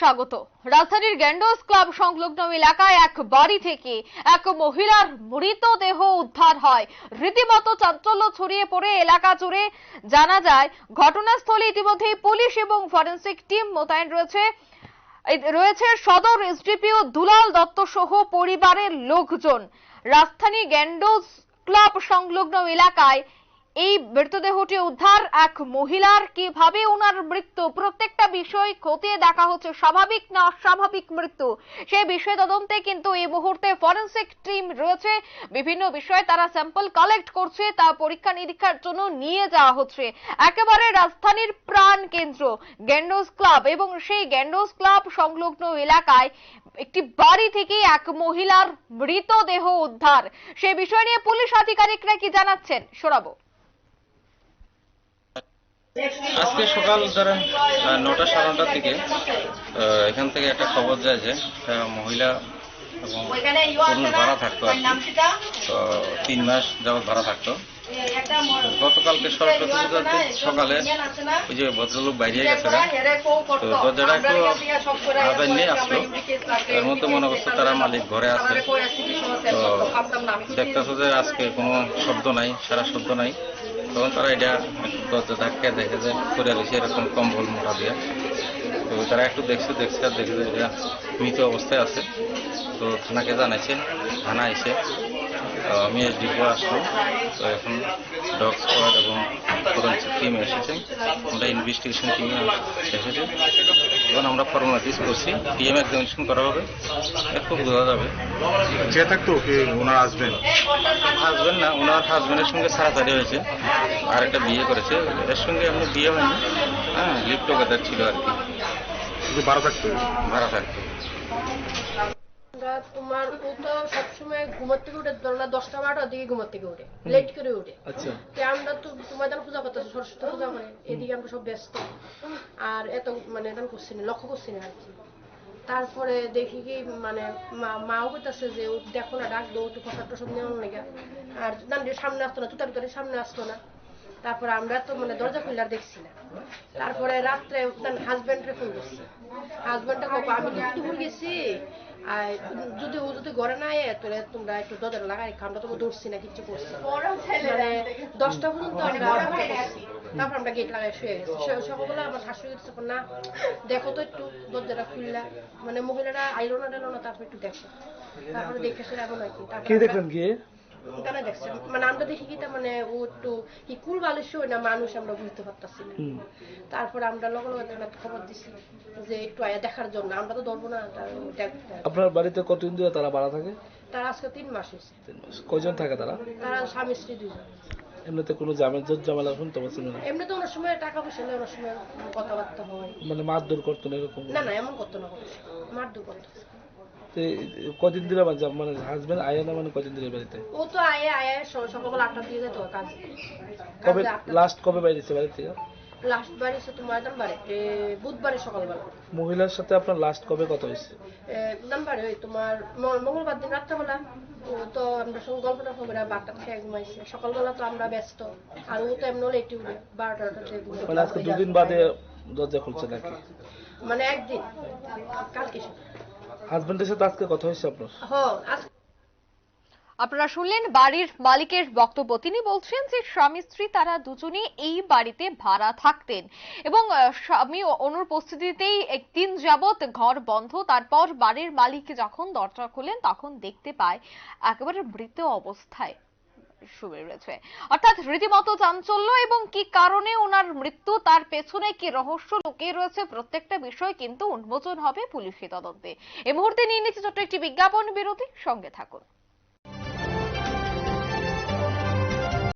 স্বাগত। রাজধানীর গ্যান্ডোস ক্লাব সংলগ্ন এলাকায় এক বাড়ি থেকে এক মহিলার মৃতদেহ উদ্ধার হয়। রীতিমতো চাঞ্চল্য ছড়িয়ে পড়ে এলাকা জুড়ে। জানা যায়, ঘটনাস্থলে ইতিমধ্যেই পুলিশ এবং ফরেন্সিক টিম মোতায়েন রয়েছে। রয়েছে সদর এসডিপিও দুলাল দত্ত সহ পরিবারের লোকজন। রাজধানী গ্যান্ডোস ক্লাব সংলগ্ন এলাকায় এই মৃতদেহটি উদ্ধার এক মহিলার। কীভাবে ওনার মৃত্যু? প্রত্যেকটা বিষয় খতিয়ে দেখা হচ্ছে। স্বাভাবিক না অস্বাভাবিক মৃত্যু? সেই বিষয় তদন্তে কিন্তু এই মুহূর্তে ফরেন্সিক টিম রয়েছে। বিভিন্ন বিষয়ে তারা স্যাম্পল কালেক্ট করছে। তা পরীক্ষা নিরীক্ষার জন্য নিয়ে যাওয়া হচ্ছে। একেবারে রাজধানীর প্রাণ কেন্দ্র, গ্যান্ডোস ক্লাব এবং সেই গ্যান্ডোস ক্লাব সংলগ্ন এলাকায় একটি বাড়ি থেকে এক মহিলার মৃতদেহ উদ্ধার। সেই বিষয় নিয়ে পুলিশ আধিকারিকরা কি জানাচ্ছেন? শোনাবো। আজকে সকাল ধরেন নটা সাড়ে নটার দিকে এখান থেকে একটা খবর যায় যে একটা মহিলা এবং পুরুষ ভাড়া থাকতো আর তিন মাস যাবৎ ভাড়া থাকতো। গতকালকে সকালে ওই যে ভদ্রলোক বাইরে গেছে। তো দরজাটা একটু আদার নিয়ে আসলো। এর মধ্যে মনে করছে তারা মালিক ঘরে আছে। তো দেখতেছে যে আজকে কোনো শব্দ নাই, সারা শব্দ নাই। তখন তারা এটা দরজা ধাক্কা দেখে যে করে রয়েছে এরকম কম্বল মোটা দিয়ে। তো তারা একটু দেখছে দেখছে আর দেখে যে এটা মৃত অবস্থায় আছে। তো থানাকে জানাইছে, থানা এসে আমি এসডিপো আসলাম তো এখন ডগ স্কোয়াড এবং টিম এসেছে। আমরা ইনভেস্টিগেশন টিমে এসেছে। এবং আমরা ফর্মালিটিস করছি। টিএম এক্সামিনেশন করা হবে। এরপর বোঝা যাবে। যে থাকতো কি ওনার আসবেন হাজবেন্ড না ওনার হাজবেন্ডের সঙ্গে ছাড়াছাড়ি হয়েছে। আর একটা বিয়ে করেছে। এর সঙ্গে এমনি বিয়ে হয়নি। হ্যাঁ লিভ টুগেদার ছিল আর কি। বারো থাকতো ভাড়া থাকতো আমরা তোমার ও তো সবসময় ঘুমার থেকে উঠে ধরো না দশটা বারোটার দিকে ঘুমার থেকে উঠে লেট করে উঠে। আচ্ছা। তো আমরা তো তোমার দান পূজা করতেছি সরস্বতী পূজা করে। এদিকে আমরা সব ব্যস্ত। আর এত মানে দান করছি না লক্ষ্য করছি না আর কি। তারপরে দেখি কি মানে মাও কইতাছে যে ও দেখো না ডাক দো একটু প্রসাদ টসাদ নেওয়ার লেগে আর দান সামনে আসতো না তুতার তুতারি সামনে আসতো না। তারপরে আমরা তো মানে দরজা খুললে আর দেখছি না। তারপরে রাত্রে হাজব্যান্ডরে ফোন করছি। হাজব্যান্ডটা কব আমি তো দুপুর গেছি। আর যদি ও যদি ঘরে না আয় তাহলে তোমরা একটু দরজা লাগাই আমরা তো ধরছি না কিছু করছি মানে দশটা পর্যন্ত আমরা অপেক্ষা করছি। তারপর আমরা গেট লাগাই শুয়ে গেছি। সকালবেলা আমার শাশুড়ি দিচ্ছে না দেখো তো একটু দরজাটা খুললা। মানে মহিলারা আইলো না টেলো না তারপর একটু দেখো। তারপরে দেখে সে এমন আর কি তারপরে কি দেখলেন গিয়ে? ওখানে দেখছে। মানে আমরা দেখি কি তার মানে ও একটু কি কুল বালিশ না মানুষ আমরা বুঝতে পারতাছি না। তারপর আমরা লগে লগে থানাতে খবর দিছি যে একটু আয়া দেখার জন্য। আমরা তো ধরবো না আপনার বাড়িতে কতদিন ধরে তারা ভাড়া থাকে? তার আজকে তিন মাস হয়েছে। কয়জন থাকে তারা? তারা স্বামী স্ত্রী দুজন এমনিতে কোনো জামের জোর ঝামেলা শুনতে পারছেন না? এমনি তো অনেক সময় টাকা পয়সা নেই অনেক সময় কথাবার্তা হয়। মানে মারধর করতো না এরকম? না না এমন করতো না। মারধর করতো। তো কদিন ধরে মানে মানে হাজবেন্ড আয়া না মানে কদিন ধরে বাড়িতে? ও তো আয়ে আয়ে স- সকালবেলা আটটার দিকে যেত কাজ। কবে লাস্ট কবে বাইরেছে বাড়ি থেকে? লাস্ট তোমার বুধবারে সকালবেলা। মহিলার সাথে আপনার লাস্ট কবে কথা হয়েছে? নাম্বারে ওই তোমার মঙ্গলবার দিন রাত্রেবেলা। ও তো আমরা সঙ্গে গল্পটা হবে বারোটা খেয়ে ঘুমাইছে সকালবেলা তো আমরা ব্যস্ত আর ও তো এমন লেটে উঠে বারোটা থেকে। মানে আজকে দুদিন বাদে দরজা খুলছে নাকি? মানে একদিন কালকে। হাজবেন্ডের সাথে আজকে কথা হয়েছে আপনার? আপনারা শুনলেন বাড়ির মালিকের বক্তব্য। তিনি বলছেন যে স্বামী স্ত্রী, তারা দুজনে এই বাড়িতে ভাড়া থাকতেন। এবং স্বামী অনুপস্থিতিতেই একদিন যাবৎ ঘর বন্ধ। তারপর বাড়ির মালিক যখন দরজা খোলেন, তখন দেখতে পায় একেবারে মৃত অবস্থায়। শুয়ে রয়েছে। অর্থাৎ রীতিমতো চাঞ্চল্য এবং কি কারণে ওনার মৃত্যু, তার পেছনে কি রহস্য লুকিয়ে রয়েছে, প্রত্যেকটা বিষয় কিন্তু উন্মোচন হবে পুলিশি তদন্তে। এই মুহূর্তে নিয়ে নিচ্ছি ছোট্ট একটি বিজ্ঞাপন বিরতি, সঙ্গে থাকুন।